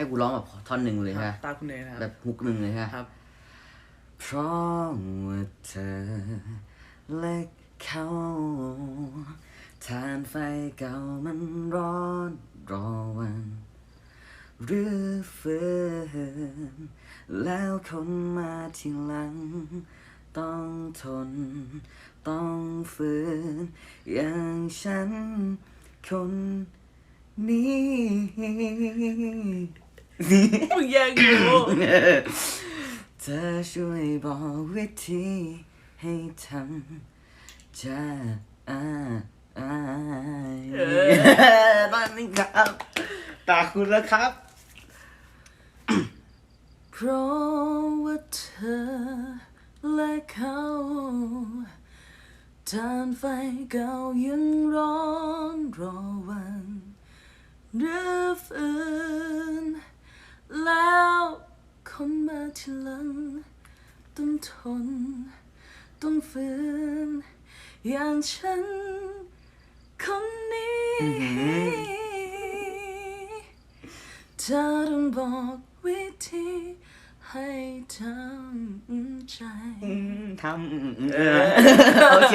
ให้กูร้องแบบท่อนหนึ่งเลยครัฮะบตาคุณเนยนะคแบรับบฮุกหนึ่งเลยฮะครับเพราะว่าเธอและเขาทานไฟเก่ามันร้อนรอวันหรือฝืนแล้วคนมาทีหลัง ต้องทน ต้องฝืน อย่างฉันคนนี้ มึงแย่งอยู่เธอช่วยบอกวิธีให้ทำจะอ่าอ่าตอนนี้ครับ ตาคุณแล้วครับ เพราะว่าเธอและเขาทานไฟเก่ายังร้อนรอวันหรือฝืน แล้วคนมา ทีหลังต้องทน ต้องฝืน อย่างฉันคนนี้เธอต้องบอกวิธีให้ทำใจ ทำ โอเค